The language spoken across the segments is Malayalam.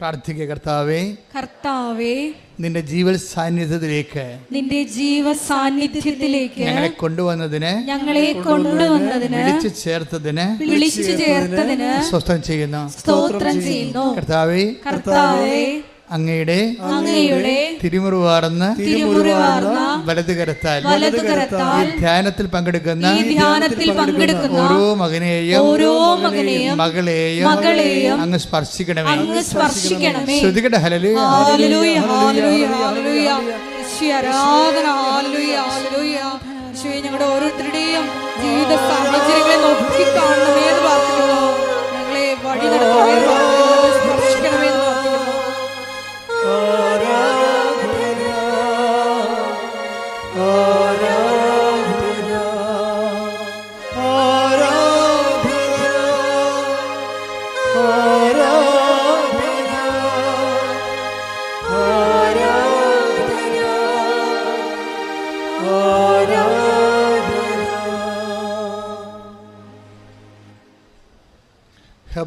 പ്രാർത്ഥിക്കുക കർത്താവേ കർത്താവേ നിന്റെ ജീവൻ സാന്നിധ്യത്തിലേക്ക് നിന്റെ ജീവ സാന്നിധ്യത്തിലേക്ക് ഞങ്ങളെ കൊണ്ടുവന്നതിന് ഞങ്ങളെ കൊണ്ടുവന്നതിന് വിളിച്ചു ചേർത്തതിന് വിളിച്ചു ചേർത്തതിന് സ്വസ്ഥം ചെയ്യുന്നു. സ്തോത്രം ചെയ്യുന്നു. കർത്താവേ കർത്താവേ അങ്ങയുടെ അങ്ങയുടെ തിരുമുറിവാർന്ന് തിരുമുറിവാർന്ന വലത് കരത്താൽ വലതുകരത്താൽ ഈ ധ്യാനത്തിൽ പങ്കെടുക്കുന്ന ഈ ധ്യാനത്തിൽ പങ്കെടുക്കുന്ന ഓരോ മകനെയും ഓരോ മകനെയും മകളെയും മകളെയും അങ്ങ് സ്പർശിക്കണമേ. അങ്ങ് സ്പർശിക്കണമേ. ശ്രുതികട ഹലല് ഹല്ലേലൂയ ഹല്ലേലൂയ ഹല്ലേലൂയ ആരാധന ഹല്ലേലൂയ ഹല്ലേലൂയ. യേശുവേ ഞങ്ങളുടെ ഓരോരുത്തരുടെയും ജീവിത സാഹചര്യങ്ങളെ നോക്കി കാണണമേ എന്ന് പ്രാർത്ഥിക്കുന്നു ഞങ്ങളെ വഴി നടത്തണമേ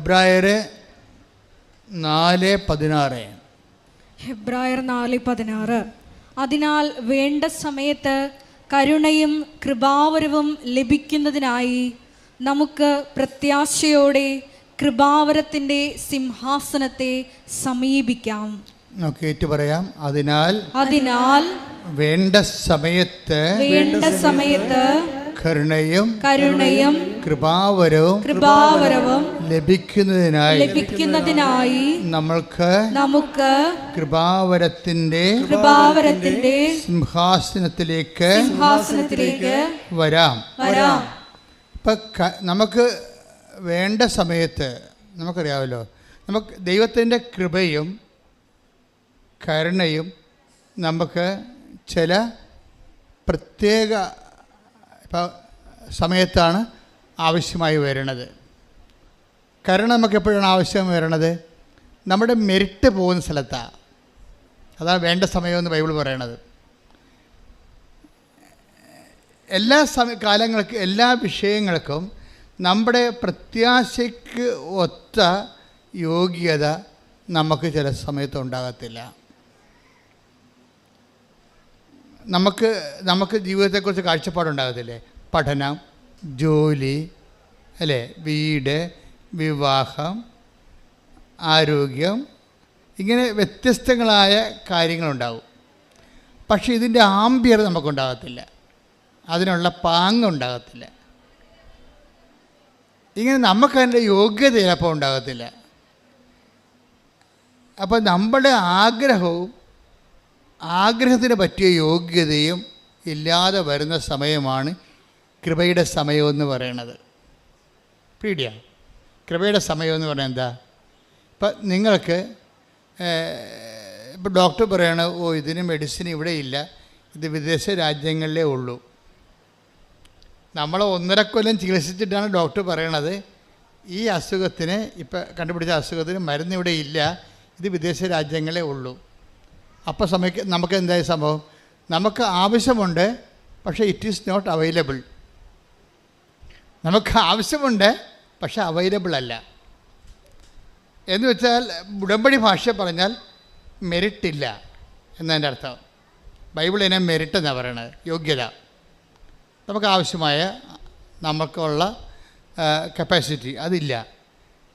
ഹെബ്രായര് നാല് പതിനാറ്. ഹെബ്രായർ നാല് പതിനാറ്. അതിനാൽ വേണ്ട സമയത്ത് കരുണയും കൃപാവരവും ലഭിക്കുന്നതിനായി നമുക്ക് പ്രത്യാശയോടെ കൃപാവരത്തിന്റെ സിംഹാസനത്തെ സമീപിക്കാം. നമുക്ക് ഏറ്റു പറയാം അതിനാൽ അതിനാൽ വേണ്ട സമയത്ത് വേണ്ട സമയത്ത് കരുണയും കരുണയും കൃപാവരവും കൃപാവരവും ലഭിക്കുന്നതിനായി ലഭിക്കുന്നതിനായി നമ്മൾക്ക് നമുക്ക് കൃപാവരത്തിന്റെ കൃപാവരത്തിന്റെ സിംഹാസനത്തിലേക്ക് സിംഹാസനത്തിലേക്ക് വരാം. വരാം. ഇപ്പം നമുക്ക് വേണ്ട സമയത്ത് നമുക്കറിയാമല്ലോ. നമുക്ക് ദൈവത്തിന്റെ കൃപയും കരുണയും നമുക്ക് ചില പ്രത്യേക ഇപ്പം സമയത്താണ് ആവശ്യമായി വരുന്നത് കരുണ നമുക്ക് എപ്പോഴാണ് ആവശ്യം വരുന്നത് നമ്മുടെ മെരിറ്റ് പോകുന്ന സ്ഥലത്താണ് അതാണ് വേണ്ട സമയമെന്ന് ബൈബിൾ പറയണത്. എല്ലാ സമയ കാലങ്ങൾക്ക് എല്ലാ വിഷയങ്ങൾക്കും നമ്മുടെ പ്രത്യാശയ്ക്ക് ഒത്ത യോഗ്യത നമുക്ക് ചില സമയത്ത് ഉണ്ടാകത്തില്ല. നമുക്ക് നമുക്ക് ജീവിതത്തെക്കുറിച്ച് കാഴ്ചപ്പാടുണ്ടാകത്തില്ലേ? പഠനം ജോലി അല്ലേ? വീട് വിവാഹം ആരോഗ്യം ഇങ്ങനെ വ്യത്യസ്തങ്ങളായ കാര്യങ്ങളുണ്ടാവും. പക്ഷേ ഇതിന്റെ ആംബിയർ നമുക്കുണ്ടാകത്തില്ല. അതിനുള്ള പാങ്ങുണ്ടാകത്തില്ല ഇങ്ങനെ നമുക്ക് അതിന്റെ യോഗ്യത ചിലപ്പോൾ ഉണ്ടാകത്തില്ല. അപ്പോൾ നമ്മുടെ ആഗ്രഹവും ആഗ്രഹത്തിന് പറ്റിയ യോഗ്യതയും ഇല്ലാതെ വരുന്ന സമയമാണ് കൃപയുടെ സമയമെന്ന് പറയണത്. പീഡിയ. കൃപയുടെ സമയമെന്ന് പറയുന്നത് എന്താ? ഇപ്പം നിങ്ങൾക്ക് ഇപ്പോൾ ഡോക്ടർ പറയണ ഓ ഇതിന് മെഡിസിൻ ഇവിടെ ഇല്ല. ഇത് വിദേശ രാജ്യങ്ങളിലേ ഉള്ളൂ. നമ്മൾ ഒന്നര കൊല്ലം ചികിത്സിച്ചിട്ടാണ് ഡോക്ടർ പറയണത്. ഈ അസുഖത്തിന് ഇപ്പം കണ്ടുപിടിച്ച അസുഖത്തിന് മരുന്ന് ഇവിടെ ഇല്ല. ഇത് വിദേശ രാജ്യങ്ങളേ ഉള്ളൂ. അപ്പോൾ സമയത്ത് നമുക്ക് എന്തായ സംഭവം? നമുക്ക് ആവശ്യമുണ്ട് പക്ഷേ ഇറ്റ് ഈസ് നോട്ട് അവൈലബിൾ നമുക്ക് ആവശ്യമുണ്ട് പക്ഷെ അവൈലബിൾ അല്ല. എന്ന് വെച്ചാൽ ഉടമ്പടി ഭാഷ പറഞ്ഞാൽ മെറിറ്റ് ഇല്ല എന്നതിന്റെ അർത്ഥം. ബൈബിൾ ഇതിനെ മെറിറ്റ് എന്നാണ് പറയണത് യോഗ്യത. നമുക്ക് ആവശ്യമായ നമുക്കുള്ള കപ്പാസിറ്റി അതില്ല.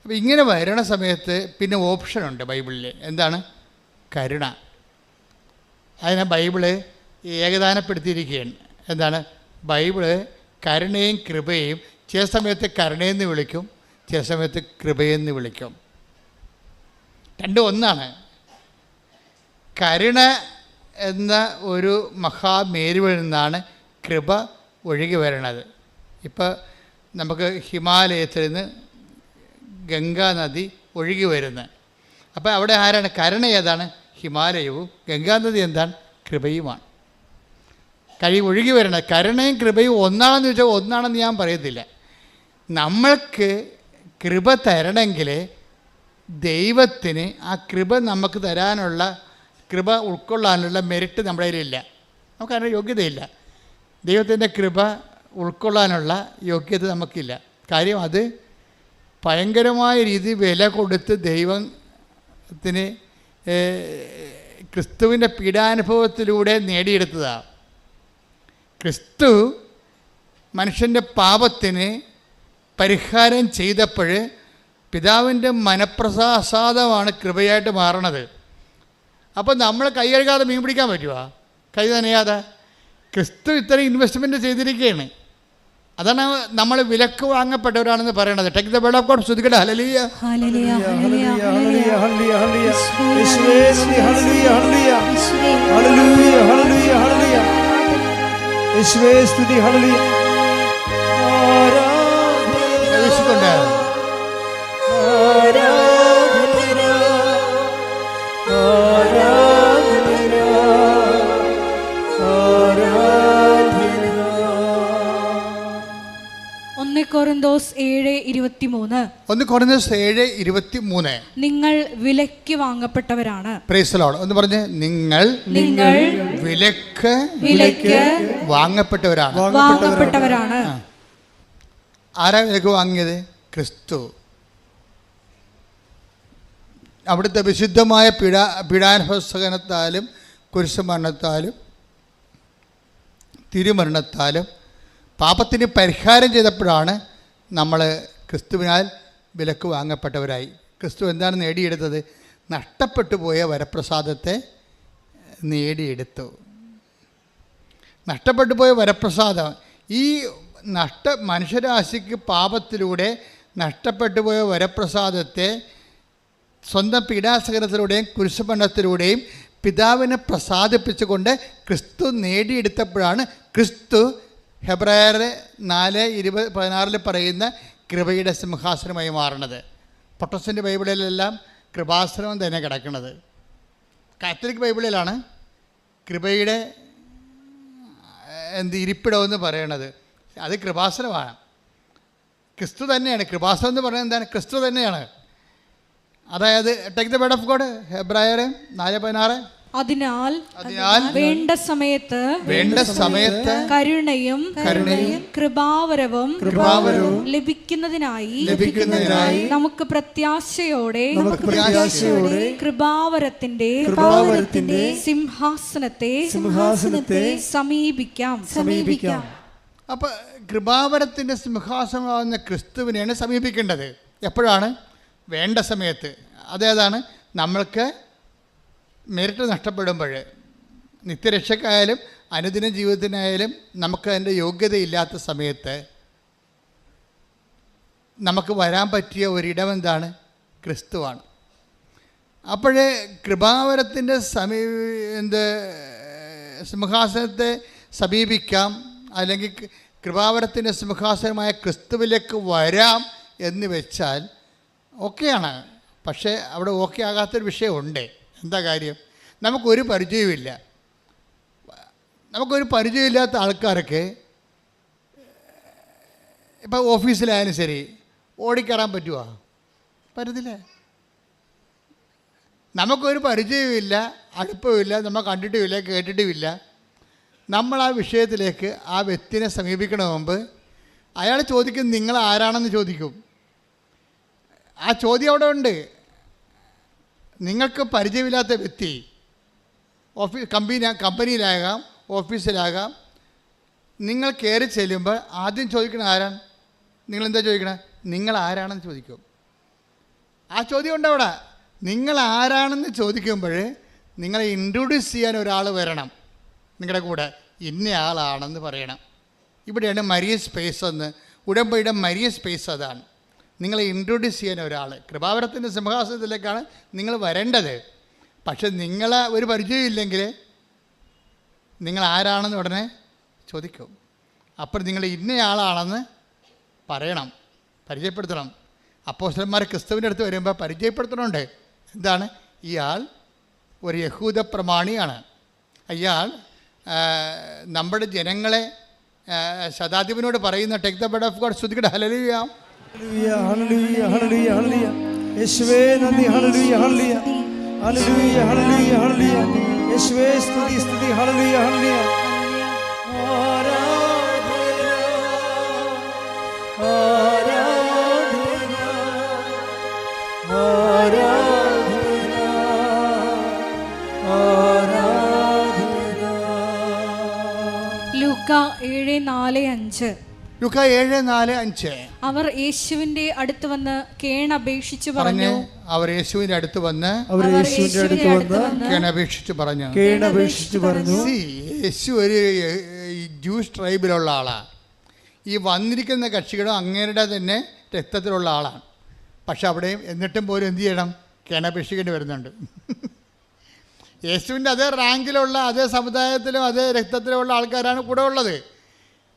അപ്പോൾ ഇങ്ങനെ വരണ സമയത്ത് പിന്നെ ഓപ്ഷനുണ്ട് ബൈബിളിൽ എന്താണ്? കരുണ. അതിനെ ബൈബിൾ ഏകദാനപ്പെടുത്തിയിരിക്കുകയാണ്. എന്താണ്? ബൈബിൾ കരുണയും കൃപയും ചില സമയത്ത് കരുണയെന്ന് വിളിക്കും ചില സമയത്ത് കൃപയെന്ന് വിളിക്കും. രണ്ടും ഒന്നാണ്. കരുണ എന്ന ഒരു മഹാമേരുവിൽ നിന്നാണ് കൃപ ഒഴുകി വരണത്. ഇപ്പോൾ നമുക്ക് ഹിമാലയത്തിൽ നിന്ന് ഗംഗാ നദി ഒഴുകി വരുന്നത് അപ്പോൾ അവിടെ ആരാണ്? കരുണ ഏതാണ്? ഹിമാലയവും ഗംഗാനദി എന്താണ്? കൃപയുമാണ്. കഴി ഒഴുകി വരണത് കരുണയും കൃപയും ഒന്നാണെന്ന് ചോദിച്ചാൽ ഒന്നാണെന്ന് ഞാൻ പറയത്തില്ല. നമ്മൾക്ക് കൃപ തരണമെങ്കിൽ ദൈവത്തിന് ആ കൃപ നമുക്ക് തരാനുള്ള കൃപ ഉൾക്കൊള്ളാനുള്ള മെറിറ്റ് നമ്മുടെ കയ്യിലില്ല. നമുക്കതിന് യോഗ്യതയില്ല. ദൈവത്തിന്റെ കൃപ ഉൾക്കൊള്ളാനുള്ള യോഗ്യത നമുക്കില്ല. കാര്യം അത് ഭയങ്കരമായ രീതി വില കൊടുത്ത് ദൈവത്തിന് ക്രിസ്തുവിന്റെ പീഡാനുഭവത്തിലൂടെ നേടിയെടുത്തതാണ് ക്രിസ്തു മനുഷ്യന്റെ പാപത്തിന് പരിഹാരം ചെയ്തപ്പോൾ പിതാവിന്റെ മനപ്രസാസാദമാണ് കൃപയായിട്ട് മാറണത് അപ്പോൾ നമ്മൾ കൈ കഴുകാതെ മീൻ പിടിക്കാൻ പറ്റുമോ കൈ നനയാതെ ക്രിസ്തു ഇത്രയും ഇൻവെസ്റ്റ്മെന്റ് ചെയ്തിരിക്കുകയാണ് അതാണ് നമ്മൾ വിലക്ക് വാങ്ങപ്പെട്ടവരാണെന്ന് പറയണത് take the word of God ശ്രുതികട ഹലലിയ ഹല്ലേലൂയ ഹല്ലേലൂയ ഹല്ലേലൂയ, ഒന്ന് കൊറിന്തോസ് ഏഴ് ഇരുപത്തിമൂന്ന്. ഒന്ന് കൊറിന്തോസ് ഏഴ് ഇരുപത്തിമൂന്ന്. നിങ്ങൾ വിലക്ക് വാങ്ങപ്പെട്ടവരാണ്. ഒന്ന് പറഞ്ഞ് നിങ്ങൾ നിങ്ങൾ വിലക്ക് വിലക്ക് വാങ്ങപ്പെട്ടവരാണ്. വാങ്ങപ്പെട്ടവരാണ്. ആരാ വിലക്ക് വാങ്ങിയത്? ക്രിസ്തു. അവിടുത്തെ വിശുദ്ധമായ പീഡാ പീഡാനുഭവസഹനത്താലും കുരിശുമരണത്താലും തിരുമരണത്താലും പാപത്തിന് പരിഹാരം ചെയ്തപ്പോഴാണ് നമ്മൾ ക്രിസ്തുവിനാൽ വിലക്ക് വാങ്ങപ്പെട്ടവരായി. ക്രിസ്തു എന്താണ് നേടിയെടുത്തത്? നഷ്ടപ്പെട്ടു പോയ വരപ്രസാദത്തെ നേടിയെടുത്തു. നഷ്ടപ്പെട്ടു പോയ വരപ്രസാദം. ഈ നഷ്ട മനുഷ്യരാശിക്ക് പാപത്തിലൂടെ നഷ്ടപ്പെട്ടു പോയ വരപ്രസാദത്തെ സ്വന്തം പീഡാസകരത്തിലൂടെയും കുരിശുപണ്ണത്തിലൂടെയും പിതാവിനെ പ്രസാദിപ്പിച്ചുകൊണ്ട് ക്രിസ്തു നേടിയെടുത്തപ്പോഴാണ് ക്രിസ്തു ഹെബ്രായർ നാല് ഇരുപത് പതിനാറിൽ പറയുന്ന കൃപയുടെ സിംഹാസനമായി മാറണത്. പൊട്ടസിന്റെ ബൈബിളിലെല്ലാം കൃപാസനം തന്നെ കിടക്കുന്നത് കാത്തലിക് ബൈബിളിലാണ് കൃപയുടെ എന്ത് ഇരിപ്പിടമെന്ന് പറയണത്. അത് കൃപാസനമാണ്. ക്രിസ്തു തന്നെയാണ്. കൃപാസനം എന്ന് പറയുന്നത് എന്താണ്? ക്രിസ്തു തന്നെയാണ്. അതായത് take the word of God ഹെബ്രായർ നാല് പതിനാറ്. അതിനാൽ വേണ്ട സമയത്ത് വേണ്ട സമയത്ത് കരുണയും കരുണയും കൃപാവരവും കൃപാവരവും ലഭിക്കുന്നതിനായി ലഭിക്കുന്നതിനായി നമുക്ക് പ്രത്യാശയോടെ നമുക്ക് പ്രത്യാശയോടെ കൃപാവരത്തിന്റെ കൃപാവരത്തിന്റെ സിംഹാസനത്തെ സിംഹാസനത്തെ സമീപിക്കാം. സമീപിക്കാം. അപ്പൊ കൃപാവരത്തിന്റെ സിംഹാസനമാകുന്ന ക്രിസ്തുവിനെയാണ് സമീപിക്കേണ്ടത്. എപ്പോഴാണ്? വേണ്ട സമയത്ത്. അതേതാണ്? നമ്മൾക്ക് മെരിറ്റ് നഷ്ടപ്പെടുമ്പോൾ നിത്യരക്ഷക്കായാലും അനുദിന ജീവിതത്തിനായാലും നമുക്ക് അതിന്റെ യോഗ്യതയില്ലാത്ത സമയത്ത് നമുക്ക് വരാൻ പറ്റിയ ഒരിടം എന്താണ്? ക്രിസ്തുവാണ്. അപ്പോഴേ കൃപാവരത്തിന്റെ സമീ എന്ത് സിംഹാസനത്തെ സമീപിക്കാം അല്ലെങ്കിൽ കൃപാവരത്തിന്റെ സിംഹാസനമായ ക്രിസ്തുവിലേക്ക് വരാം എന്ന് വെച്ചാൽ ഓക്കെയാണ്. പക്ഷേ അവിടെ ഓക്കെ ആകാത്തൊരു വിഷയമുണ്ട്. എന്താ കാര്യം? നമുക്കൊരു പരിചയമില്ല നമുക്കൊരു പരിചയമില്ലാത്ത ആൾക്കാരൊക്കെ ഇപ്പം ഓഫീസിലായാലും ശരി ഓടിക്കയറാൻ പറ്റുമോ പറ്റത്തില്ല. നമുക്കൊരു പരിചയമില്ല അടുപ്പമില്ല നമ്മൾ കണ്ടിട്ടുമില്ല കേട്ടിട്ടുമില്ല. നമ്മൾ ആ വിഷയത്തിലേക്ക് ആ വ്യക്തിനെ സമീപിക്കണ മുമ്പ് അയാൾ ചോദിക്കും നിങ്ങൾ ആരാണെന്ന് ചോദിക്കും? ആ ചോദ്യം അവിടെ ഉണ്ട്. നിങ്ങൾക്ക് പരിചയമില്ലാത്ത വ്യക്തി ഓഫീസ് കമ്പനി കമ്പനിയിലാകാം ഓഫീസിലാകാം നിങ്ങൾ കയറി ചെല്ലുമ്പോൾ ആദ്യം ചോദിക്കണ ആരാണ്? നിങ്ങൾ എന്താ ചോദിക്കണേ? നിങ്ങൾ ആരാണെന്ന് ചോദിക്കും. ആ ചോദ്യം ഉണ്ട് അവിടെ നിങ്ങൾ ആരാണെന്ന് ചോദിക്കുമ്പോൾ നിങ്ങളെ ഇൻട്രൊഡ്യൂസ് ചെയ്യാൻ ഒരാൾ വരണം. നിങ്ങളുടെ കൂടെ ഇന്നയാളാണെന്ന് പറയണം. ഇവിടെയാണ് മരിയ സ്പേസ് എന്ന്. ഉടമ്പടിയുടെ മരിയ സ്പേസ് അതാണ്. നിങ്ങളെ ഇൻട്രൊഡ്യൂസ് ചെയ്യാൻ ഒരാൾ കൃപാവരത്തിന്റെ സിംഹാസനത്തിലേക്കാണ് നിങ്ങൾ വരേണ്ടത്. പക്ഷെ നിങ്ങളെ ഒരു പരിചയമില്ലെങ്കിൽ നിങ്ങൾ ആരാണെന്ന് ഉടനെ ചോദിക്കും. അപ്പോൾ നിങ്ങൾ ഇന്നയാളാണെന്ന് പറയണം. പരിചയപ്പെടുത്തണം. അപ്പോസ്റ്റന്മാർ ക്രിസ്തുവിന്റെ അടുത്ത് വരുമ്പോൾ പരിചയപ്പെടുത്തണമുണ്ട് എന്താണ്? ഇയാൾ ഒരു യഹൂദ പ്രമാണിയാണ്. അയാൾ നമ്മുടെ ജനങ്ങളെ ശതാധിപനോട് പറയുന്ന take the word of God ശ്രുതികട ഹലലിയ യേശുവേ നന്ദി ഹണലുയ ഹണലിയ ഹണലുയ ഹണലുയ ഹണലിയ യേശുവേ സ്തുതി സ്തുതി ഹണലുയ ഹണലിയ ഏഴ് നാല് അഞ്ച്. ലുക്ക ഏഴ് നാല് അഞ്ച്. അവർ യേശുവിന്റെ അടുത്ത് വന്ന് കേണപേക്ഷിച്ചു പറഞ്ഞു അവർ യേശുവിന്റെ അടുത്ത് വന്ന് അവർ യേശുവിന്റെ അടുത്ത് വന്ന് കേണപേക്ഷിച്ചു പറഞ്ഞു. കേണപേക്ഷിച്ചു പറഞ്ഞു. യേശു ഒരു ജൂസ് ട്രൈബിലുള്ള ആളാണ് ഈ വന്നിരിക്കുന്ന കക്ഷികളും അങ്ങേരുടെ തന്നെ രക്തത്തിലുള്ള ആളാണ്. പക്ഷെ അവിടെയും എന്നിട്ടും പോലും എന്ത് ചെയ്യണം? കേണപേക്ഷിക്കേണ്ടി വരുന്നുണ്ട്. യേശുവിന്റെ അതേ റാങ്കിലുള്ള അതേ സമുദായത്തിലും അതേ രക്തത്തിലുമുള്ള ആൾക്കാരാണ് കൂടെ ഉള്ളത്.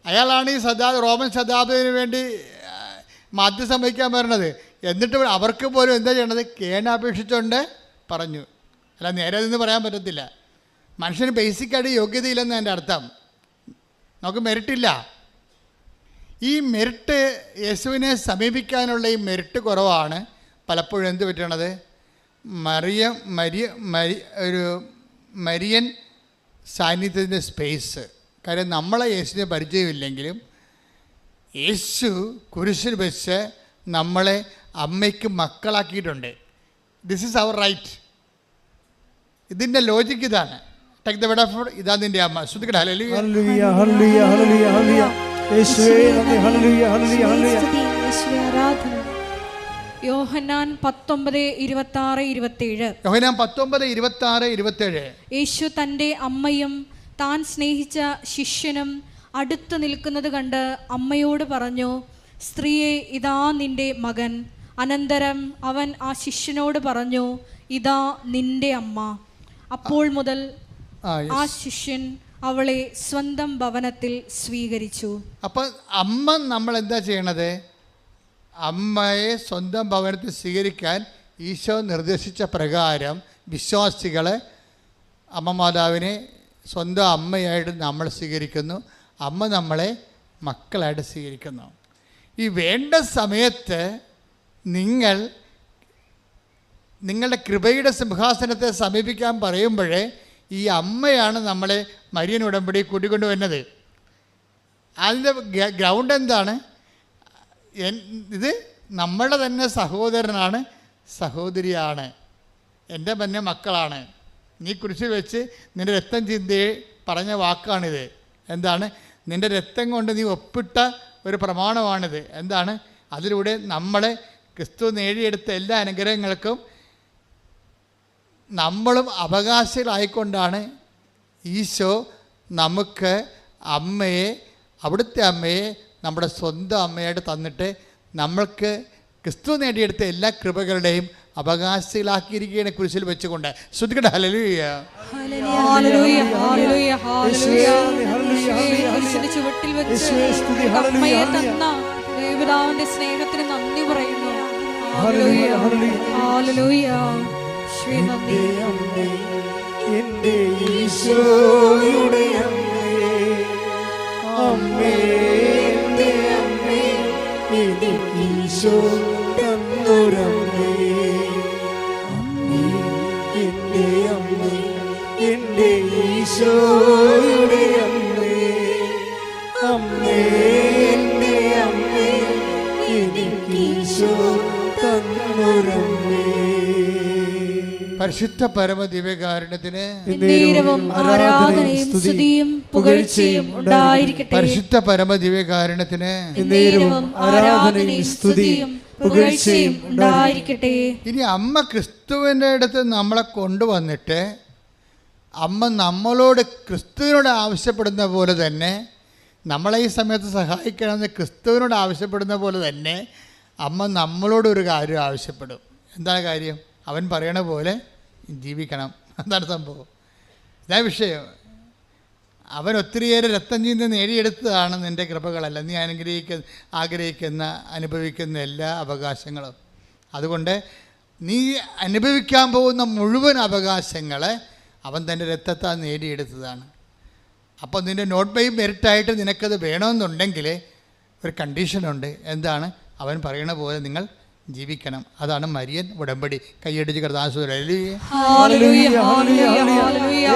അയാളാണ് ഈ സദാ റോമൻ ശതാബ്ദത്തിന് വേണ്ടി ആ, മാധ്യസ്ഥം പറഞ്ഞത്. എന്നിട്ട് അവർക്ക് പോലും എന്താ ചെയ്യണത് കേണപേക്ഷിച്ചുകൊണ്ട് പറഞ്ഞു. അല്ല നേരെ നിന്ന് പറയാൻ പറ്റത്തില്ല. മനുഷ്യന് ബേസിക്കായിട്ട് യോഗ്യതയില്ലെന്ന് എന്റെ അർത്ഥം. നമുക്ക് മെറിറ്റില്ല ഈ മെറിറ്റ് യേശുവിനെ സമീപിക്കാനുള്ള ഈ മെറിറ്റ് കുറവാണ്. പലപ്പോഴും എന്ത് പറ്റണത്? മറിയ മരിയ മരി ഒരു മരിയൻ സാന്നിധ്യത്തിന്റെ സ്പേസ് കാര്യം നമ്മളെ യേശുവിനെ പരിചയമില്ലെങ്കിലും യേശു കുരിശിൽ വെച്ച് നമ്മളെ അമ്മയ്ക്ക് മക്കളാക്കിയിട്ടുണ്ട്. ദിസ് ഈസ് അവർ റൈറ്റ് ഇതിന്റെ ലോജിക്ക് ഇതാണ്. ടേക്ക് ദ വെഡ് ഓഫ് ഇതാ നിന്റെ അമ്മ. ശ്രദ്ധിക്കട്ടെ. ഹലലി ഹല്ലേലൂയ ഹല്ലേലൂയ ഹല്ലേലൂയ ഹല്ലേലൂയ യേശുവേ നന്ദി. ഹല്ലേലൂയ ഹല്ലേലൂയ ഹല്ലേലൂയ ആരാധന. യോഹന്നാൻ പത്തൊമ്പത് ഇരുപത്തി ആറ് ഇരുപത്തിയേഴ് യോഹനാൻ പത്തൊമ്പത് ഇരുപത്തി ആറ് ഇരുപത്തേഴ്. യേശു തന്റെ അമ്മയും താൻ സ്നേഹിച്ച ശിഷ്യനും അടുത്ത് നിൽക്കുന്നത് കണ്ട് അമ്മയോട് പറഞ്ഞു സ്ത്രീയെ ഇതാ നിന്റെ മകൻ. അനന്തരം അവൻ ആ ശിഷ്യനോട് പറഞ്ഞു ഇതാ നിന്റെ അമ്മ. അപ്പോൾ മുതൽ ആ ശിഷ്യൻ അവളെ സ്വന്തം ഭവനത്തിൽ സ്വീകരിച്ചു. അപ്പൊ അമ്മ നമ്മൾ എന്താ ചെയ്യണത്? അമ്മയെ സ്വന്തം ഭവനത്തിൽ സ്വീകരിക്കാൻ ഈശോ നിർദ്ദേശിച്ച പ്രകാരം വിശ്വാസികളെ അമ്മ മാതാവിനെ സ്വന്തം അമ്മയായിട്ട് നമ്മൾ സ്വീകരിക്കുന്നു. അമ്മ നമ്മളെ മക്കളായിട്ട് സ്വീകരിക്കുന്നു. ഈ വേണ്ട സമയത്ത് നിങ്ങൾ നിങ്ങളുടെ കൃപയുടെ സിംഹാസനത്തെ സമീപിക്കാൻ പറയുമ്പോഴേ ഈ അമ്മയാണ് നമ്മളെ മരിയൻ ഉടമ്പടി കൂട്ടിക്കൊണ്ടു വരുന്നത്. അതിന്റെ ഗ്രൗണ്ട് എന്താണ്? ഇത് നമ്മുടെ തന്നെ സഹോദരനാണ് സഹോദരിയാണ് എന്റെ തന്നെ മക്കളാണ്. നീ കുരിശിൽ വെച്ച് നിന്റെ രക്തം ചിന്തയെ പറഞ്ഞ വാക്കാണിത്. എന്താണ്? നിന്റെ രക്തം കൊണ്ട് നീ ഒപ്പിട്ട ഒരു പ്രമാണമാണിത്. എന്താണ്? അതിലൂടെ നമ്മളെ ക്രിസ്തു നേടിയെടുത്ത എല്ലാ അനുഗ്രഹങ്ങൾക്കും നമ്മളും അവകാശികളായിക്കൊണ്ടാണ് ഈശോ നമുക്ക് അമ്മയെ അവിടുത്തെ അമ്മയെ നമ്മുടെ സ്വന്തം അമ്മയായിട്ട് തന്നിട്ട് നമ്മൾക്ക് ക്രിസ്തു നേടിയെടുത്ത എല്ലാ കൃപകളുടെയും അവകാശികളാക്കിയിരിക്കുകയാണ് കുരിശിൽ വെച്ചുകൊണ്ട്. ശ്രദ്ധിക്കട്ടെ ഹലലൂയ. ചുവട്ടിൽ വെച്ച് സ്നേഹത്തിന് നന്ദി പറയുന്നു. എന്റെ ഈശോയുടെ അമ്മേ അമ്മേ അമ്മേ എനിക്ക് ഈശോ തന്നൊരമ്മേ. ഈശോയുടെ അമ്മേ അമ്മേ എന്റെ അമ്മേ എനിക്ക് ഈശോ തന്നൊരമ്മേ. പരിശുദ്ധ പരമ ദിവ്യകാരുണ്യത്തിന് ആരാധനയും സ്തുതിയും പുകഴ്ചയും ഉണ്ടായിരിക്കട്ടെ. പരിശുദ്ധ പരമ ദിവ്യകാരുണ്യത്തിന് ആരാധനയും സ്തുതിയും പുകഴ്ചയും ഉണ്ടായിരിക്കട്ടെ. ഇനി അമ്മ ക്രിസ്തുവിന്റെ അടുത്ത് നമ്മളെ കൊണ്ടുവന്നിട്ട് അമ്മ നമ്മളോട് ക്രിസ്തുവിനോട് ആവശ്യപ്പെടുന്ന പോലെ തന്നെ നമ്മളെ ഈ സമയത്ത് സഹായിക്കണമെന്ന് ക്രിസ്തുവിനോട് ആവശ്യപ്പെടുന്ന പോലെ തന്നെ അമ്മ നമ്മളോട് ഒരു കാര്യം ആവശ്യപ്പെടും. എന്താണ് കാര്യം? അവൻ പറയണ പോലെ ജീവിക്കണം. അതാണ് സംഭവം. ഇതാ വിഷയം. അവൻ ഒത്തിരിയേറെ രക്തം ചീന്തി നേടിയെടുത്തതാണ് നിന്റെ കൃപകളല്ല. നീ അനുഗ്രഹിക്ക ആഗ്രഹിക്കുന്ന അനുഭവിക്കുന്ന എല്ലാ അവകാശങ്ങളും. അതുകൊണ്ട് നീ അനുഭവിക്കാൻ പോകുന്ന മുഴുവൻ അവകാശങ്ങളെ അവൻ തന്റെ രക്തത്താൽ നേടിയെടുത്തതാണ്. അപ്പോൾ നിന്റെ നോട്ട് ബൈ മെറിറ്റായിട്ട് നിനക്കത് വേണമെന്നുണ്ടെങ്കിൽ ഒരു കണ്ടീഷനുണ്ട് എന്താണ്? അവൻ പറയണ പോലെ നിങ്ങൾ ജീവിക്കണം. അതാണ് മരിയൻ ഉടമ്പടി. കൈയടിച്ച് ഹല്ലേലൂയ, ഹല്ലേലൂയ.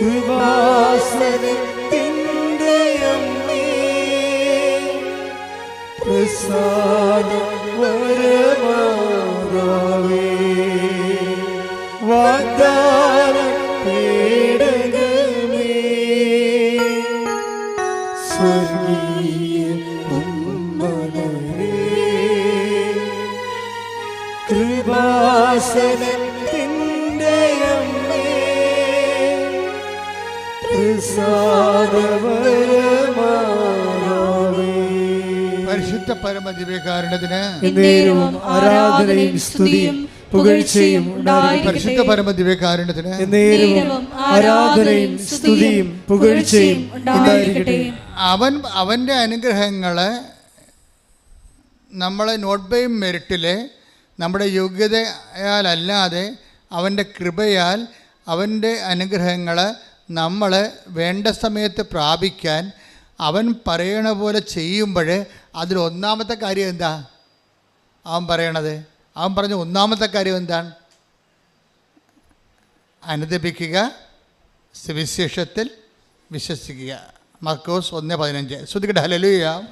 Küba senin. പരിശുദ്ധ പരമ ദിവ്യകാരുണ്യത്തിന് എന്നേരവും ആരാധനയും സ്തുതിയും പുകഴ്ചയും പരിശുദ്ധ എന്നേരവും ആരാധനയും സ്തുതിയും പുകഴ്ചയും ഉണ്ടായിരിക്കട്ടെ. അവൻ അവന്റെ അനുഗ്രഹങ്ങളെ നമ്മളെ നോട്ട് ബൈ മെറിറ്റിൽ നമ്മുടെ യോഗ്യതയാലല്ലാതെ അവന്റെ കൃപയാൽ അവന്റെ അനുഗ്രഹങ്ങൾ നമ്മൾ വേണ്ട സമയത്ത് പ്രാപിക്കാൻ അവൻ പറയണ പോലെ ചെയ്യുമ്പോൾ അതിൽ ഒന്നാമത്തെ കാര്യം എന്താ? അവൻ പറയണത്. അവൻ പറഞ്ഞ ഒന്നാമത്തെ കാര്യം എന്താണ്? അനുദപിക്കുക സുവിശേഷത്തിൽ വിശ്വസിക്കുക. മർക്കോസ് ഒന്ന് പതിനഞ്ച്. ശ്രദ്ധിക്കട്ടെ. ഹലലുയ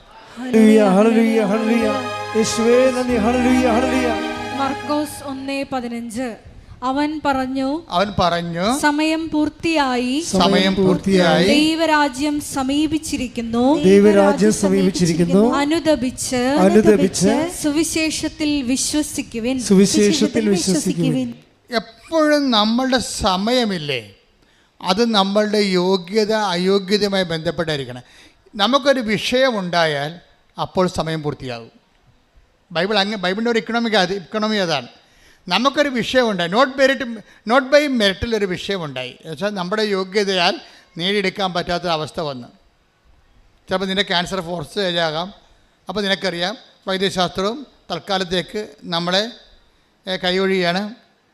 മർക്കോസ് ഒന്നേ പതിനഞ്ച്. അവൻ പറഞ്ഞു അവൻ പറഞ്ഞു സമയം പൂർത്തിയായി. സമയം പൂർത്തിയായി. ദൈവരാജ്യം സമീപിച്ചിരിക്കുന്നു. ദൈവരാജ്യം സമീപിച്ചിരിക്കുന്നു. അനുദപിച്ച് അനുദപിച്ച് സുവിശേഷത്തിൽ വിശ്വസിക്കുവിൻ. സുവിശേഷത്തിൽ വിശ്വസിക്കുവിൻ. എപ്പോഴും നമ്മളുടെ സമയമില്ലേ? അത് നമ്മളുടെ യോഗ്യത അയോഗ്യതയുമായി ബന്ധപ്പെട്ടായിരിക്കണം നമുക്കൊരു വിഷയമുണ്ടായാൽ അപ്പോൾ സമയം പൂർത്തിയാകും. ബൈബിൾ അങ്ങനെ ബൈബിളിന്റെ ഒരു ഇക്കണോമിക് അത് ഇക്കണോമി അതാണ്. നമുക്കൊരു വിഷയമുണ്ടായി. നോട്ട് മെറിറ്റ് നോട്ട് ബൈ മെറിറ്റിൽ ഒരു വിഷയമുണ്ടായി. എന്നുവെച്ചാൽ നമ്മുടെ യോഗ്യതയാൽ നേടിയെടുക്കാൻ പറ്റാത്ത അവസ്ഥ വന്നു. ചിലപ്പോൾ നിന്റെ ക്യാൻസർ ഫോർസ് ചെയ്യാകാം അപ്പോൾ നിനക്കറിയാം വൈദ്യശാസ്ത്രവും തൽക്കാലത്തേക്ക് നമ്മളെ കൈയൊഴിയാണ്.